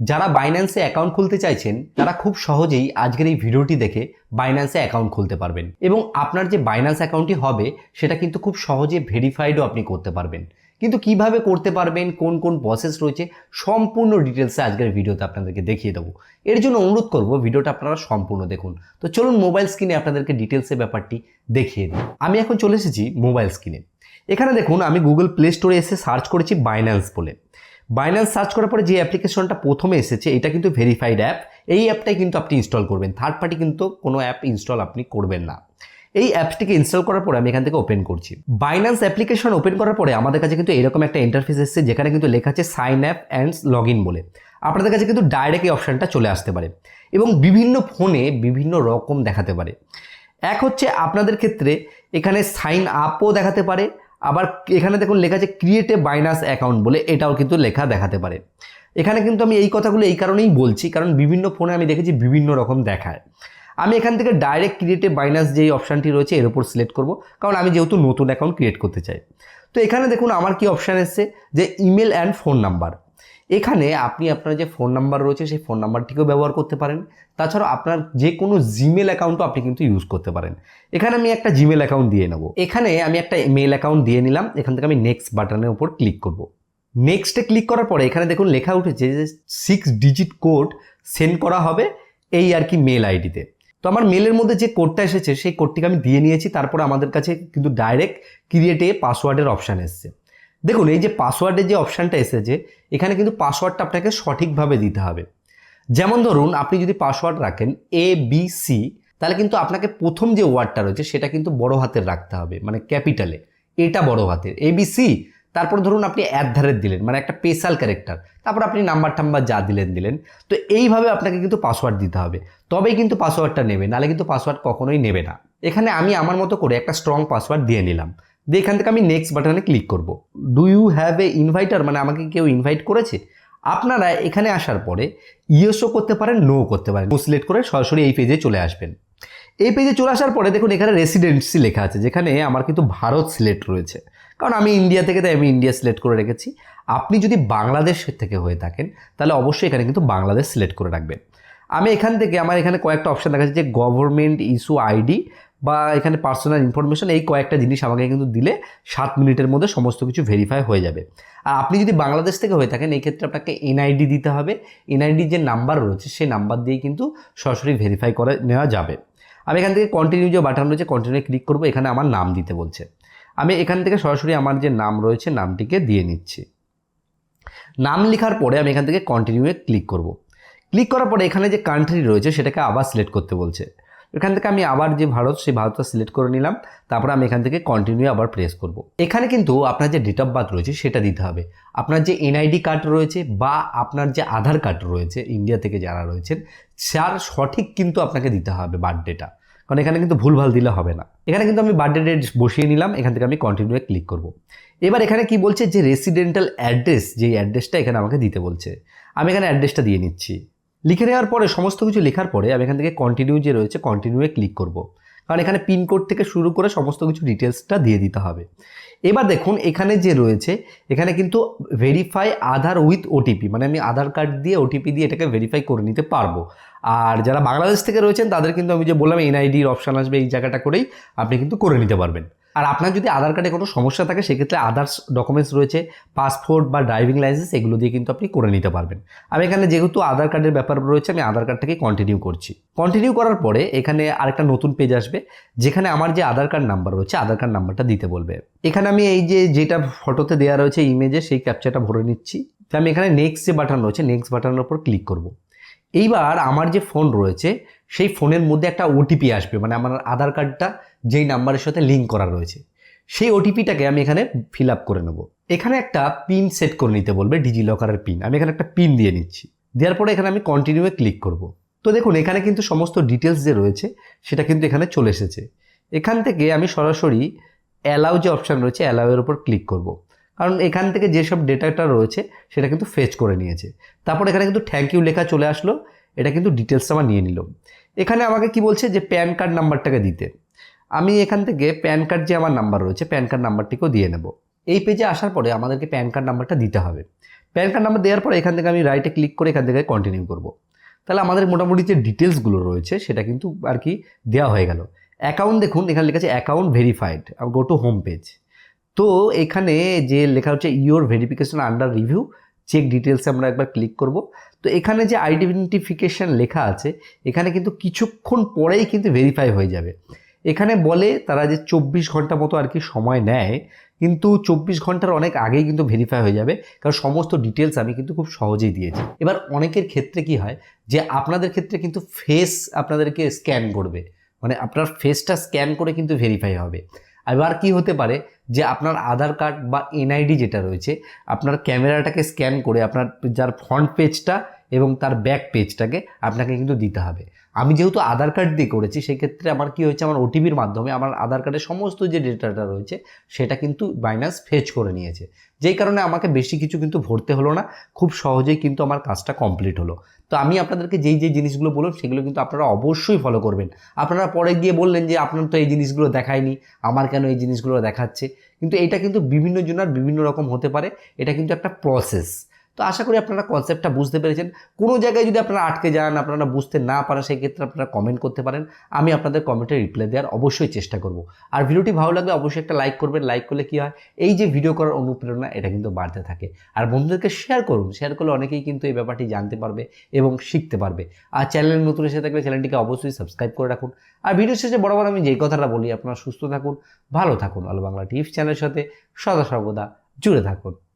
যারা বাইন্যান্সে অ্যাকাউন্ট খুলতে চাইছেন, তারা খুব সহজেই আজকের এই ভিডিওটি দেখে বাইন্যান্সে অ্যাকাউন্ট খুলতে পারবেন। এবং আপনার যে বাইন্যান্স অ্যাকাউন্টটি হবে, সেটা কিন্তু খুব সহজে ভেরিফাইডও আপনি করতে পারবেন। কিন্তু কীভাবে করতে পারবেন, কোন কোন প্রসেস রয়েছে, সম্পূর্ণ ডিটেলসে আজকের ভিডিওতে আপনাদেরকে দেখিয়ে দেবো। এর জন্য অনুরোধ করব, ভিডিওটা আপনারা সম্পূর্ণ দেখুন। তো চলুন মোবাইল স্ক্রিনে আপনাদেরকে ডিটেলসে ব্যাপারটি দেখিয়ে দিই। আমি এখন চলে এসেছি মোবাইল স্ক্রিনে এখানে দেখুন, আমি গুগল প্লে স্টোরে এসে সার্চ করেছি বাইন্যান্স বলে। বাইন্যান্স সার্চ করার পরে যে অ্যাপ্লিকেশনটা প্রথমে এসেছে, এটা কিন্তু ভেরিফাইড অ্যাপ এই অ্যাপটাই কিন্তু আপনি ইনস্টল করবেন। থার্ড পার্টি কিন্তু কোনো অ্যাপ ইনস্টল আপনি করবেন না। এই অ্যাপসটিকে ইনস্টল করার পরে আমি এখান থেকে ওপেন করছি। বাইন্যান্স অ্যাপ্লিকেশন ওপেন করার পরে আমাদের কাছে কিন্তু এরকম একটা ইন্টারফেস এসেছে, যেখানে কিন্তু লেখা আছে sign up and log in বলে। আপনাদের কাছে কিন্তু ডাইরেক্ট এই অপশানটা চলে আসতে পারে এবং বিভিন্ন ফোনে বিভিন্ন রকম দেখাতে পারে। এক হচ্ছে আপনাদের ক্ষেত্রে এখানে সাইন আপও দেখাতে পারে আবার এখানে দেখুন লেখা আছে ক্রিয়েট এ বাইনাস অ্যাকাউন্ট বলে এটাও কিন্তু লেখা দেখাতে পারে। এখানে কিন্তু আমি এই কথাগুলো এই কারণেই বলছি, কারণ বিভিন্ন ফোনে আমি দেখেছি বিভিন্ন রকম দেখায়। আমি এখান থেকে ডাইরেক্ট ক্রিয়েটে বাইনাস যেই অপশানটি রয়েছে এর উপর সিলেক্ট করব, কারণ আমি যেহেতু নতুন অ্যাকাউন্ট ক্রিয়েট করতে চাই। তো এখানে দেখুন আমার কি অপশান এসছে, যে ইমেল অ্যান্ড ফোন নাম্বার এখানে আপনি আপনার যে ফোন নাম্বার রয়েছে, সেই ফোন নাম্বারটিকেও ব্যবহার করতে পারেন। তাছাড়াও আপনার যে কোনো জিমেল অ্যাকাউন্টও আপনি কিন্তু ইউজ করতে পারেন। এখানে আমি একটা জিমেল অ্যাকাউন্ট দিয়ে নেব। এখানে আমি একটা মেল অ্যাকাউন্ট দিয়ে নিলাম। এখান থেকে আমি নেক্সট বাটনের উপর ক্লিক করব। নেক্সটে ক্লিক করার পরে এখানে দেখুন লেখা উঠেছে যে সিক্স ডিজিট কোড সেন্ড করা হবে এই আর কি মেল আইডিতে তো। আমার মেলের মধ্যে যে কোডটা এসেছে, সেই কোডটিকে আমি দিয়ে নিয়েছি। তারপরে আমাদের কাছে কিন্তু ডাইরেক্ট ক্রিয়েটে পাসওয়ার্ডের অপশান এসছে। দেখুন, এই যে পাসওয়ার্ডের যে অপশানটা এসেছে, এখানে কিন্তু পাসওয়ার্ডটা আপনাকে সঠিকভাবে দিতে হবে। যেমন ধরুন, আপনি যদি পাসওয়ার্ড রাখেন এ বি সি তাহলে কিন্তু আপনাকে প্রথম যে ওয়ার্ডটা রয়েছে, সেটা কিন্তু বড় হাতের রাখতে হবে মানে ক্যাপিটালে এটা বড় হাতের। এ বি সি তারপর ধরুন আপনি অ্যাট ধারের দিলেন মানে একটা স্পেশাল ক্যারেক্টার তারপর আপনি নাম্বার টাম্বার যা দিলেন দিলেন। তো এইভাবে আপনাকে কিন্তু পাসওয়ার্ড দিতে হবে। তবেই কিন্তু পাসওয়ার্ডটা নেবে নাহলে কিন্তু পাসওয়ার্ড কখনোই নেবে না। এখানে আমি আমার মতো করে একটা স্ট্রং পাসওয়ার্ড দিয়ে নিলাম। দিয়ে এখান থেকে আমি নেক্সট বাটনে ক্লিক করব। Do you have a inviter মানে আমাকে কেউ ইনভাইট করেছে? আপনারা এখানে আসার পরে ইয়েসও করতে পারেন নো করতে পারেন। নো সিলেক্ট করে সরাসরি এই পেজে চলে আসবেন। এই পেজে চলে আসার পরে দেখুন, এখানে রেসিডেন্সি লেখা আছে, যেখানে আমার কিন্তু ভারত সিলেক্ট রয়েছে। কারণ আমি ইন্ডিয়া থেকে, তাই আমি ইন্ডিয়া সিলেক্ট করে রেখেছি। আপনি যদি বাংলাদেশ থেকে হয়ে থাকেন, তাহলে অবশ্যই এখানে কিন্তু বাংলাদেশ সিলেক্ট করে রাখবেন। আমি এখান থেকে, আমার এখানে কয়েকটা অপশান দেখা যাচ্ছে যে গভর্নমেন্ট ইস্যু আইডি বা এখানে পার্সোনাল ইনফরমেশন এই কয়েকটা জিনিস আমাকে কিন্তু দিলে সাত মিনিটের মধ্যে সমস্ত কিছু ভেরিফাই হয়ে যাবে। আর আপনি যদি বাংলাদেশ থেকে হয়ে থাকেন এই ক্ষেত্রে আপনাকে এনআইডি দিতে হবে। এনআইডি যে নাম্বার রয়েছে, সেই নাম্বার দিয়ে কিন্তু সরাসরি ভেরিফাই করে নেওয়া যাবে। আমি এখান থেকে কন্টিনিউ যে বাটন রয়েছে কন্টিনিউ ক্লিক করব, এখানে আমার নাম দিতে বলছে। আমি এখান থেকে সরাসরি আমার যে নাম রয়েছে, নামটিকে দিয়ে নিচ্ছি। নাম লেখার পরে আমি এখান থেকে কন্টিনিউয়ে ক্লিক করব। ক্লিক করার পরে এখানে যে কান্ট্রি রয়েছে, সেটাকে আবার সিলেক্ট করতে বলছে। এখান থেকে আমি আবার যে ভারত, সেই ভারতটা সিলেক্ট করে নিলাম। তারপরে আমি এখান থেকে কন্টিনিউ আবার প্রেস করব। এখানে কিন্তু আপনার যে ডেট অফ বার্থ রয়েছে, সেটা দিতে হবে। আপনার যে এনআইডি কার্ড রয়েছে বা আপনার যে আধার কার্ড রয়েছে ইন্ডিয়া থেকে যারা রয়েছেন, তার সঠিক কিন্তু আপনাকে দিতে হবে বার্থডেটা কারণ এখানে কিন্তু ভুলভাল দিলে হবে না। এখানে কিন্তু আমি বার্থডে ডেট বসিয়ে নিলাম, এখান থেকে আমি কন্টিনিউয়ে ক্লিক করব। এবার এখানে কি বলছে? যে রেসিডেন্টাল অ্যাড্রেস যেই অ্যাড্রেসটা এখানে আমাকে দিতে বলছে। আমি এখানে অ্যাড্রেসটা দিয়ে নিচ্ছি। লিখে নেওয়ার পরে, সমস্ত কিছু লেখার পরে আমি এখান থেকে কন্টিনিউ যে রয়েছে কন্টিনিউয়ে ক্লিক করব। কারণ এখানে পিনকোড থেকে শুরু করে সমস্ত কিছু ডিটেলসটা দিয়ে দিতে হবে। এবার দেখুন, এখানে যে রয়েছে, এখানে কিন্তু ভেরিফাই আধার উইথ ওটিপি মানে আমি আধার কার্ড দিয়ে ওটিপি দিয়ে এটাকে ভেরিফাই করে নিতে পারব। আর যারা বাংলাদেশ থেকে রয়েছেন, তাদের কিন্তু আমি যে বললাম, এনআইডির অপশান আসবে এই জায়গাটা করেই আপনি কিন্তু করে নিতে পারবেন। আর আপনার যদি আধার কার্ডে কোনো সমস্যা থাকে, সেক্ষেত্রে আদার্স ডকুমেন্টস রয়েছে পাসপোর্ট বা ড্রাইভিং লাইসেন্স এগুলো দিয়ে কিন্তু আপনি করে নিতে পারবেন। আমি এখানে যেহেতু আধার কার্ডের ব্যাপার রয়েছে, আমি আধার কার্ডটাকে কন্টিনিউ করছি। কন্টিনিউ করার পরে এখানে আরেকটা নতুন পেজ আসবে, যেখানে আমার যে আধার কার্ড নাম্বার রয়েছে, আধার কার্ড নাম্বারটা দিতে বলবে। এখানে আমি এই যে, যেটা ফটোতে দেওয়া রয়েছে ইমেজে সেই ক্যাপচারটা ভরে নিচ্ছি। তো আমি এখানে নেক্সট যে বাটন রয়েছে নেক্সট বাটনের উপর ক্লিক করব। এইবার আমার যে ফোন রয়েছে সেই ফোনের মধ্যে একটা ওটিপি আসবে মানে আমার আধার কার্ডটা যেই নাম্বারের সাথে লিঙ্ক করা রয়েছে। সেই ওটিপিটাকে আমি এখানে ফিল আপ করে নেব। এখানে একটা পিন সেট করে নিতে বলবে ডিজি লকারের পিন আমি এখানে একটা পিন দিয়ে নিচ্ছি। দেওয়ার পরে এখানে আমি কন্টিনিউয়ে ক্লিক করব। তো দেখুন, এখানে কিন্তু সমস্ত ডিটেলস যে রয়েছে, সেটা কিন্তু এখানে চলে এসেছে। এখান থেকে আমি সরাসরি অ্যালাউ যে অপশান রয়েছে অ্যালাউয়ের উপর ক্লিক করব। কারণ এখান থেকে যেসব ডেটাটা রয়েছে, সেটা কিন্তু ফেচ করে নিয়েছে। তারপর এখানে কিন্তু থ্যাংক ইউ লেখা চলে আসলো। এটা কিন্তু ডিটেলসটা আমার নিয়ে নিল। এখানে আমাকে কি বলছে যে প্যান কার্ড নাম্বারটাকে দিতে। আমি এখান থেকে প্যান কার্ড যে আমার নাম্বার রয়েছে, প্যান কার্ড নাম্বারটিকেও দিয়ে নেব। এই পেজে আসার পরে আমাদেরকে প্যান কার্ড নাম্বারটা দিতে হবে। প্যান কার্ড নাম্বার দেওয়ার পরে এখান থেকে আমি রাইটে ক্লিক করে এখান থেকে কন্টিনিউ করব। তাহলে আমাদের মোটামুটি যে ডিটেলসগুলো রয়েছে, সেটা কিন্তু আর কি দেওয়া হয়ে গেল। অ্যাকাউন্ট দেখুন, এখানে লেখা আছে account verified go to home page তো এখানে যে লেখা হচ্ছে your verification under review check ডিটেলসে আমরা একবার ক্লিক করব। তো এখানে যে আইডেন্টিফিকেশন লেখা আছে, এখানে কিন্তু কিছুক্ষণ পরেই কিন্তু ভেরিফাই হয়ে যাবে। এখানে বলে তারা যে চব্বিশ ঘণ্টা মতো আর কি সময় নেয়, কিন্তু চব্বিশ ঘণ্টার অনেক আগেই কিন্তু ভেরিফাই হয়ে যাবে, কারণ সমস্ত ডিটেলস আমি কিন্তু খুব সহজেই দিয়েছি। এবার অনেকের ক্ষেত্রে কি হয় যে আপনাদের ক্ষেত্রে কিন্তু ফেস আপনাদেরকে স্ক্যান করবে মানে আপনার ফেসটা স্ক্যান করে কিন্তু ভেরিফাই হবে। এবার কি হতে পারে যে আপনার আধার কার্ড বা এনআইডি যেটা রয়েছে, আপনার ক্যামেরাটাকে স্ক্যান করে, আপনার যার ফ্রন্ট পেজটা এবং তার ব্যাক পেজটাকে আপনাকে কিন্তু দিতে হবে। আমি যেহেতু আধার কার্ড দিয়ে করেছি, সেক্ষেত্রে আমার কি হয়েছে, আমার ওটিপির মাধ্যমে আমার আধার কার্ডের সমস্ত যে ডেটাটা রয়েছে, সেটা কিন্তু বাইনান্স ফেচ করে নিয়েছে। যেই কারণে আমাকে বেশি কিছু কিন্তু ভরতে হলো না, খুব সহজেই কিন্তু আমার কাজটা কমপ্লিট হলো। তো আমি আপনাদেরকে যেই যেই জিনিসগুলো বললাম, সেগুলো কিন্তু আপনারা অবশ্যই ফলো করবেন। আপনারা পরে গিয়ে বললেন যে, আপনার তো এই জিনিসগুলো দেখায়নি, আমার কেন এই জিনিসগুলো দেখাচ্ছে? কিন্তু এটা কিন্তু বিভিন্ন জনের বিভিন্ন রকম হতে পারে, এটা কিন্তু একটা প্রসেস তো আশা করি আপনারা কনসেপ্টটা বুঝতে পেরেছেন। কোনো জায়গায় যদি আপনারা আটকে যান, আপনারা বুঝতে না পারেন সেই ক্ষেত্রে আপনারা কমেন্ট করতে পারেন। আমি আপনাদের কমেন্টে রিপ্লাই দেওয়ার অবশ্যই চেষ্টা করব। আর ভিডিওটি ভালো লাগলে অবশ্যই একটা লাইক করবেন। লাইক করলে কি হয়? এই যে ভিডিও করার অনুপ্রেরণা, এটা কিন্তু বাড়তে থাকে। আর বন্ধুদেরকে শেয়ার করুন। শেয়ার করলে অনেকেই কিন্তু এই ব্যাপারটি জানতে পারবে এবং শিখতে পারবে। আর চ্যানেল নতুন এসে থাকলে চ্যানেলটিকে অবশ্যই সাবস্ক্রাইব করে রাখুন। আর ভিডিও শেষে বরাবর আমি যেই কথাটা বলি, আপনারা সুস্থ থাকুন, ভালো থাকুন। আলো বাংলা টিভস চ্যানেলের সাথে সদা সর্বদা জুড়ে থাকুন।